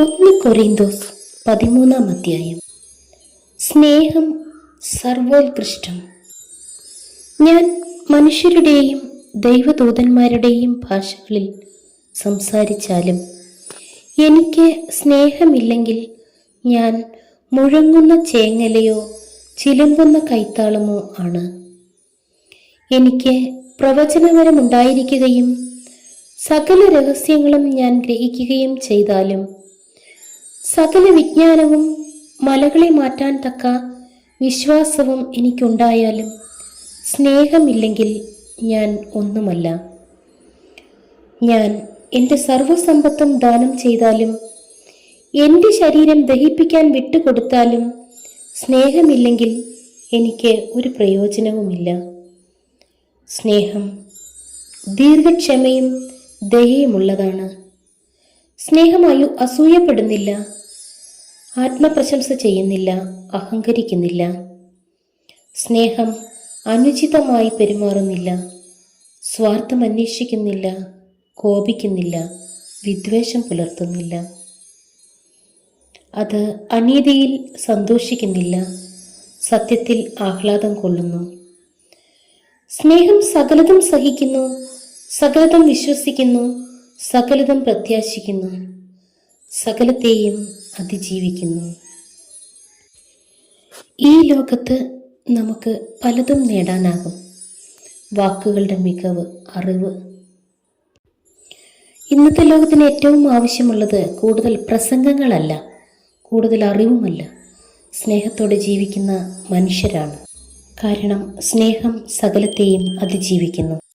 ഒന്ന് കൊറിന്തോസ് പതിമൂന്നാം അധ്യായം. സ്നേഹം സർവോത്കൃഷ്ടം. ഞാൻ മനുഷ്യരുടെയും ദൈവദൂതന്മാരുടെയും ഭാഷകളിൽ സംസാരിച്ചാലും എനിക്ക് സ്നേഹമില്ലെങ്കിൽ ഞാൻ മുഴങ്ങുന്ന ചേങ്ങലയോ ചിലമ്പുന്ന കൈത്താളമോ ആണ്. എനിക്ക് പ്രവചനപരമുണ്ടായിരിക്കുകയും സകല രഹസ്യങ്ങളും ഞാൻ ഗ്രഹിക്കുകയും ചെയ്താലും സകല വിജ്ഞാനവും മലകളെ മാറ്റാൻ തക്ക വിശ്വാസവും എനിക്കുണ്ടായാലും സ്നേഹമില്ലെങ്കിൽ ഞാൻ ഒന്നുമല്ല. ഞാൻ എന്റെ സർവസമ്പത്തും ദാനം ചെയ്താലും എന്റെ ശരീരം ദഹിപ്പിക്കാൻ വിട്ടുകൊടുത്താലും സ്നേഹമില്ലെങ്കിൽ എനിക്ക് ഒരു പ്രയോജനവുമില്ല. സ്നേഹം ദീർഘക്ഷമയും ദയയുമുള്ളതാണ്. സ്നേഹമായു അസൂയപ്പെടുന്നില്ല. ആത്മപ്രശംസ ചെയ്യുന്നില്ല അഹങ്കരിക്കുന്നില്ല. സ്നേഹം അനുചിതമായി പെരുമാറുന്നില്ല സ്വാർത്ഥം അന്വേഷിക്കുന്നില്ല കോപിക്കുന്നില്ല വിദ്വേഷം പുലർത്തുന്നില്ല. അത് അനീതിയിൽ സന്തോഷിക്കുന്നില്ല സത്യത്തിൽ ആഹ്ലാദം കൊള്ളുന്നു. സ്നേഹം സകലതും സഹിക്കുന്നു സകലതും വിശ്വസിക്കുന്നു സകലതും പ്രത്യാശിക്കുന്നു. സകലത്തെയും അതിജീവിക്കുന്നു. ഈ ലോകത്ത് നമുക്ക് പലതും നേടാനാകും. വാക്കുകളുടെ മികവ് അറിവ്. ഇന്നത്തെ ലോകത്തിന് ഏറ്റവും ആവശ്യമുള്ളത് കൂടുതൽ പ്രസംഗങ്ങളല്ല കൂടുതൽ അറിവുമല്ല. സ്നേഹത്തോടെ ജീവിക്കുന്ന മനുഷ്യരാണ്. കാരണം സ്നേഹം സകലത്തെയും അതിജീവിക്കുന്നു.